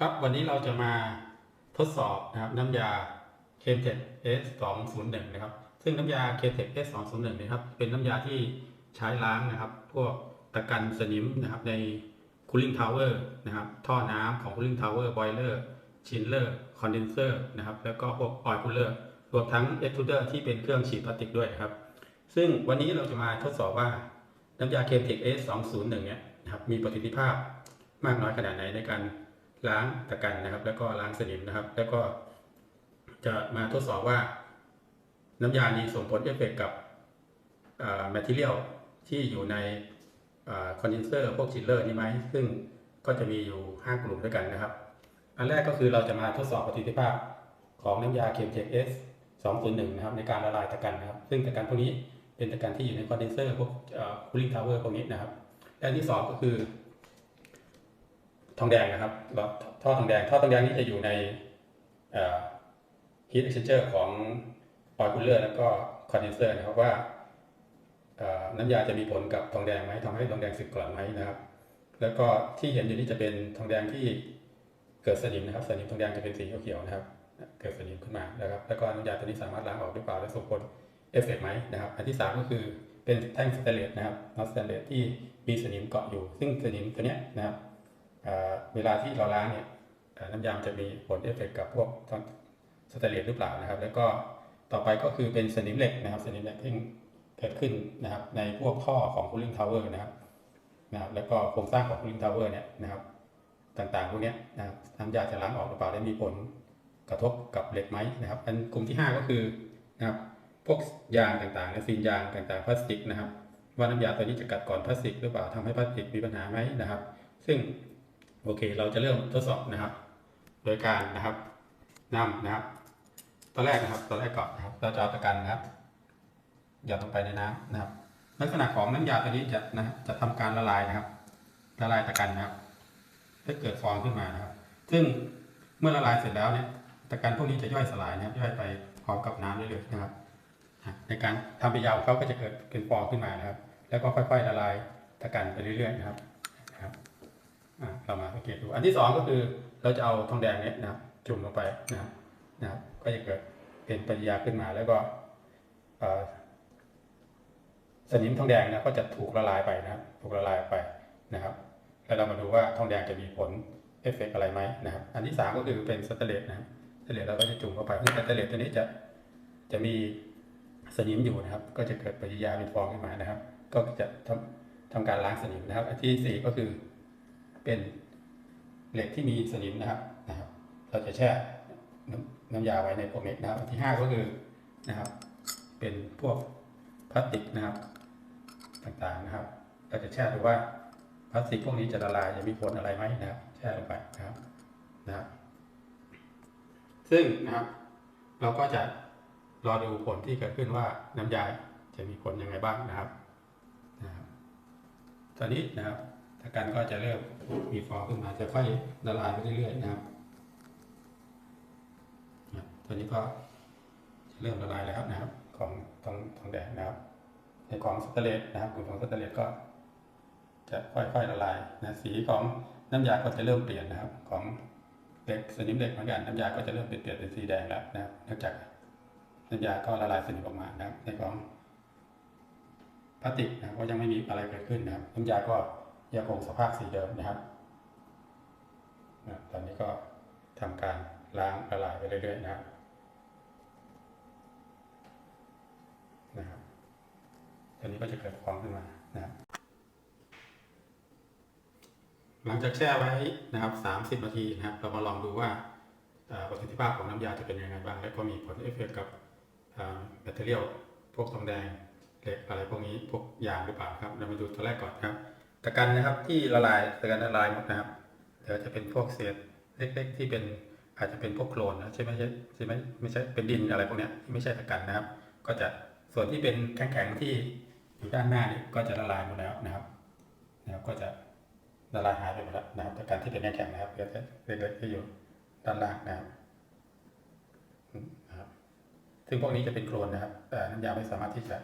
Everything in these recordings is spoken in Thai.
ครับวันนี้เราจะมาทดสอบนะครับน้ำยา k e m t e c S 2 0 1นะครับ ซึ่งน้ำยา k e m t e c S 2 0 1นะครับ เป็นน้ำยาที่ใช้ล้างนะครับ พวกตะกันสนิมนะครับใน cooling tower นะครับ ท่อน้ำของ cooling tower boiler chiller condenser นะครับ แล้วก็พวก oil cooler รวมทั้ง extruder ที่เป็นเครื่องฉีดพลาสติกด้วยครับ ซึ่งวันนี้เราจะมาทดสอบว่าน้ำยา k e m t e c S 2 0 1เนี่ยนะครับ มีประสิทธิภาพมากน้อยขนาดไหนในการ ล้างตะกันนะครับ แล้วก็ล้างสนิมนะครับ แล้วก็จะมาทดสอบว่า น้ำยานี้ส่งผลเอฟเฟกกับแมทเทียลที่อยู่ในคอนเดนเซอร์พวกชิลเลอร์นี่ไหมซึ่งก็จะมีอยู่ 5 กลุ่มด้วยกันนะครับ อันแรกก็คือเราจะมาทดสอบประสิทธิภาพของน้ำยาเคมเทคเอส201นะครับในการละลายตะกันนะครับ ซึ่งตะกันพวกนี้เป็นตะกันที่อยู่ในคอนเดนเซอร์พวกคูลิ่งทาวเวอร์พวกนี้นะครับและที่สองก็คือ ทองแดงนะครับท่อทองแดงท่อทองแดงนี้จะอยู่ในฮีทเอ็กซ์เจอร์ของออยล์คูลเลอร์แล้วก็คอนเดนเซอร์นะครับว่าน้ำยาจะมีผลกับทองแดงไหมทำให้ทองแดงสึกกร่อนไหมนะครับ แล้วก็ที่เห็นอยู่นี้จะเป็นทองแดงที่เกิดสนิมนะครับ สนิมทองแดงจะเป็นสีเขียวๆนะครับ เกิดสนิมขึ้นมานะครับ แล้วก็น้ำยาตัวนี้สามารถล้างออกหรือเปล่าและส่งผลเอฟเฟกต์ไหมนะครับ อันที่สามก็คือเป็นแท่งสแตนเลสนะครับน็อตสแตนเลสที่มีสนิมเกาะอยู่ ซึ่งสนิมตัวเนี้ยนะครับ เวลาที่เราล้างเนี่ยน้ำยาจะมีผลเอฟเฟกกับพวกสแตเลสหรือเปล่านะครับ แล้วก็ต่อไปก็คือเป็นสนิมเหล็กนะครับสนิมเหล็กที่เกิดขึ้นนะครับ ในพวกท่อของ cooling tower นะครับนะครับ แล้วก็โครงสร้างของ cooling tower เนี่ยนะครับ ต่างๆพวกเนี้ยนะครับน้ำยาจะล้างออกหรือเปล่าได้มีผลกระทบกับเหล็กไหมนะครับ อันกลุ่มที่ 5 ก็คือนะครับพวกยางต่างๆในซีนยางต่างๆพลาสติกนะครับ ว่าน้ำยาตัวนี้จะกัดก่อนพลาสติกหรือเปล่าทำให้พลาสติกมีปัญหาไหมนะครับ ซึ่ง โอเค เราจะเริ่มทดสอบนะครับ โดยการนะครับนำนะครับ ตอนแรกนะครับ ตอนแรกก่อนนะครับ เราจะเอาตะกันนะครับ หยดลงไปในน้ำนะครับ ลักษณะของน้ำยาตัวนี้จะนะจะทำการละลายนะครับ ละลายตะกันนะครับให้เกิดฟองขึ้นมานะครับ ซึ่งเมื่อละลายเสร็จแล้วเนี่ยตะกันพวกนี้จะย่อยสลายนะครับ ย่อยไปพร้อมกับน้ำได้เลยๆนะครับ ในการทำไปยาวเขาก็จะเกิดเป็นฟองขึ้นมานะครับ แล้วก็ค่อย ๆ ละลายตะกันไปเรื่อยๆนะครับ เรามาสังเกตดู อันที่สองก็คือเราจะเอาทองแดงเนี่ยนะจุ่มลงไปนะนะก็จะเกิดเป็นปฏิกิริยาขึ้นมาแล้วก็สนิมทองแดงนะก็จะถูกละลายไปนะครับ ถูกละลายไปนะครับ แล้วเรามาดูว่าทองแดงจะมีผลเอฟเฟกต์อะไรไหมนะครับ อันที่สามก็คือเป็นสแตเลสนะครับสแตเลสเราก็จะจุ่มเข้าไปซึ่งสแตเลสตัวนี้จะจะมีสนิมอยู่นะครับ ก็จะเกิดปฏิกิริยาเป็นฟองขึ้นมานะครับ ก็จะทำทำการล้างสนิมนะครับ อันที่สี่ก็คือ เป็นเหล็กที่มีสนิมนะครับนะครับ เราจะแช่น้ำน้ำยาไว้ในพวกนี้นะครับที่ห้าก็คือนะครับ เป็นพวกพลาสติกนะครับ ต่างๆนะครับ เราจะแช่ดูว่าพลาสติกพวกนี้จะละลายจะมีผลอะไรไหมนะครับ แช่ลงไปนะครับนะครับ ซึ่งนะครับ เราก็จะรอดูผลที่เกิดขึ้นว่าน้ำยาจะมีผลยังไงบ้างนะครับนะครับตอนนี้นะครับ ตะกันก็จะเริ่มมีฟองขึ้นมาจะค่อยละลายไปเรื่อยๆนะครับตอนนี้ก็จะเริ่มละลายแล้วนะครับ ของทองทองแดงนะครับในของสแตเลสนะครับกลุ่มของสแตเลสก็ จะค่อยๆละลายนะสีของน้ำยาก็จะเริ่มเปลี่ยนนะครับ ของเหล็กสนิมเหล็กเหมือนกันน้ำยาก็จะเริ่มเปลี่ยนเปลี่ยนเป็นสีแดงแล้วนะครับเนื่องจากน้ำยาก็ละลายสนิมออกมานะครับในของพลาสติกนะครับก็ยังไม่มีอะไรเกิดขึ้นนะครับน้ำยาก็ ยังคงสภาพสีเดิมนะครับนะตอนนี้ก็ทำการล้างละลายไปเรื่อยๆนะครับนะครับตอนนี้ก็จะเกิดฟองขึ้นมานะครับหลังจากแช่ไว้นะครับ 30 นาทีนะครับ เรามาลองดูว่าออประสิทธิภาพของน้ำยาจะเป็นยังไงบ้าง และก็มีผลเอฟเฟกต์กับแบตเตอรี่พวกทองแดงเหล็กอะไรพวกนี้พวกยางหรือเปล่าครับ เรามาดูตัวแรกก่อนครับ ตะกันนะครับที่ละลายตะกันละลายหมดนะครับ เดี๋ยวจะเป็นพวกเศษเล็ก ๆ ที่เป็นอาจจะเป็นพวกโคลนนะใช่ไหมใช่ไหมไม่ใช่เป็นดินอะไรพวกเนี้ยที่ไม่ใช่ตะกันนะครับ ก็จะส่วนที่เป็นแข็งๆที่อยู่ด้านหน้านี่ก็จะละลายหมดแล้วนะครับนะครับก็จะละลายหายไปหมดแล้วนะครับตะกันที่เป็นแข็งๆนะครับเหลือแต่เล็กๆที่อยู่ด้านล่างนะครับซึ่งพวกนี้จะเป็นโคลนนะครับแต่น้ำยาไม่สามารถที่จะ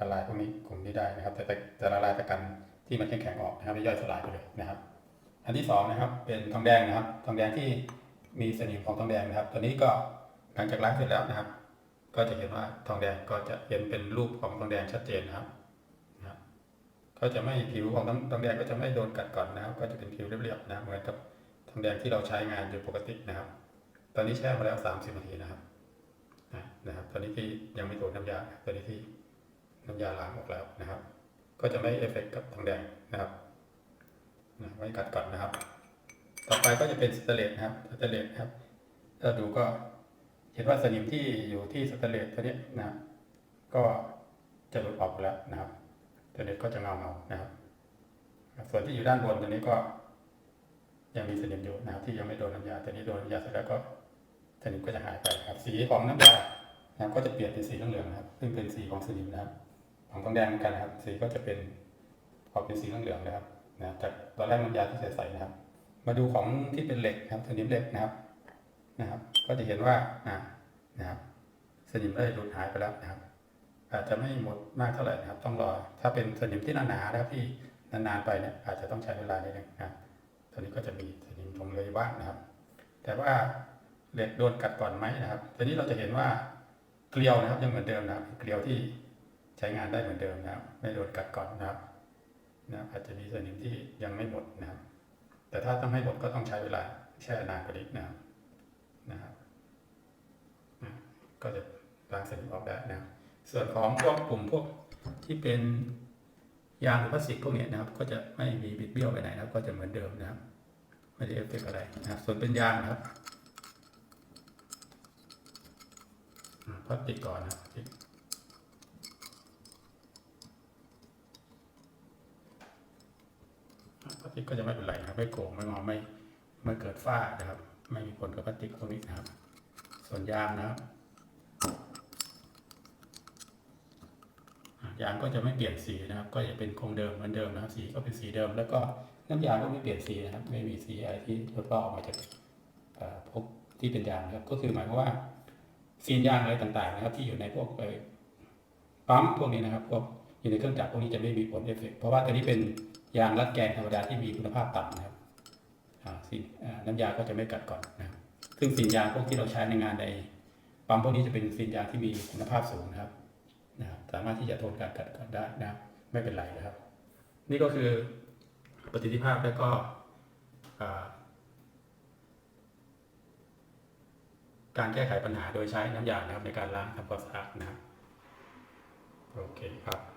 ละลายพวกนี้กลุ่มนี้ได้นะครับ แต่จะละลายตะกัน ที่มันแข็งๆออกนะครับไม่ย่อยสลายไปเลยนะครับ อันที่สองนะครับเป็นทองแดงนะครับ ทองแดงที่มีสนิมของทองแดงนะครับ ตัวนี้ก็หลังจากล้างเสร็จแล้วนะครับ ก็จะเห็นว่าทองแดงก็จะเห็นเป็นรูปของทองแดงชัดเจนนะครับนะครับก็จะไม่ผิวของทองแดงก็จะไม่โดนกัดก่อนนะครับ ก็จะเป็นผิวเรียบๆนะเหมือนกับทองแดงที่เราใช้งานอยู่ปกตินะครับ ตอนนี้แช่มาแล้ว 30นาทีนะครับนะครับ ตอนนี้ที่ยังไม่โดนน้ำยา ตอนนี้ที่น้ำยาล้างออกแล้วนะครับ ก็จะไม่เอฟเฟกต์กับทองแดงนะครับนะไม่กัดก่อนนะครับ ต่อไปก็จะเป็นสเตเลสนะครับสเตเลสครับถ้าดูก็เห็นว่าสนิมที่อยู่ที่สเตเลสตัวนี้นะ ก็จะหลุดออกแล้วนะครับตัวนี้ก็จะเงาเงานะครับ ส่วนที่อยู่ด้านบนตัวนี้ก็ ยังมีสนิมอยู่นะครับ ที่ยังไม่โดนน้ำยาตัวนี้โดนน้ำยาเสร็จแล้วก็สนิมก็จะหายไปครับ สีของน้ำยานะครับก็จะเปลี่ยนเป็นสีเหลืองๆนะครับ ซึ่งเป็นสีของสนิมนะครับ ของทองแดงเหมือนกันนะครับ สีก็จะเป็นออกเป็นสีเหลืองๆนะครับนะจากตอนแรกน้ำยาที่ใสๆนะครับ มาดูของที่เป็นเหล็กนะครับสนิมเหล็กนะครับนะครับ ก็จะเห็นว่าอ่านะครับสนิมได้หลุดหายไปแล้วนะครับ อาจจะไม่หมดมากเท่าไหร่นะครับ ต้องรอ ถ้าเป็นสนิมที่หนาๆนะครับที่นานๆไปเนี่ยอาจจะต้องใช้เวลานิดนึงนะครับตัวนี้ก็จะมีสนิมตรงเลยบ้างนะครับ แต่ว่าเหล็กโดนกัดก่อนไหมนะครับตัวนี้เราจะเห็นว่าเกลียวนะครับยังเหมือนเดิมนะครับเกลียวที่ ช้งานได้เหมือนเดิมนะครับ ไม่โดนกัดก่อนนะครับนะครับอาจจะมีสนิมที่ยังไม่หมดนะครับ แต่ถ้าต้องให้หมดก็ต้องใช้เวลาแช่นานกว่านี้นะครับนะครับนะก็จะล้างสนิมออกได้นะครับ ส่วนของพวกกลุ่มพวกที่เป็นยางหรือพลาสติกพวกนี้นะครับ ก็จะไม่มีบิดเบี้ยวไปไหนนะครับ ก็จะเหมือนเดิมนะครับ ไม่ได้เอฟเฟกต์อะไรนะครับ ส่วนเป็นยางนะครับพลาสติกก่อนนะครับ พลาสติกก็จะไม่เป็นไรนะครับไม่โกงไม่งอไม่ไม่เกิดฝ้านะครับ ไม่มีผลกับพลาสติกพวกนี้นะครับ ส่วนยางนะครับยางก็จะไม่เปลี่ยนสีนะครับ ก็จะเป็นคงเดิมเหมือนเดิมนะครับ สีก็เป็นสีเดิม แล้วก็น้ำยางก็ไม่เปลี่ยนสีนะครับ ไม่มีสีอะไรที่ลดลอกออกมาจากพวกที่เป็นยางนะครับ ก็คือหมายความว่าซีนยางอะไรต่างๆ นะครับ ที่อยู่ในพวกปั๊มพวกนี้นะครับพวกอยู่ในเครื่องจักรพวกนี้จะไม่มีผลเอฟเฟกต์เพราะว่าตัวนี้เป็น ยางรัดแกนธรรมดาที่มีคุณภาพต่ำนะครับอ่าซีนอ่าน้ำยาก็จะไม่กัดก่อนนะครับซึ่งซีนยางพวกที่เราใช้ในงานในปั๊มพวกนี้จะเป็นซีนยางที่มีคุณภาพสูงนะครับนะครับ สามารถที่จะทนการกัดก่อนได้นะครับ ไม่เป็นไรนะครับ นี่ก็คือประสิทธิภาพและก็การแก้ไขปัญหาโดยใช้น้ำยานะครับในการล้างทำความสะอาดนะครับ โอเคครับ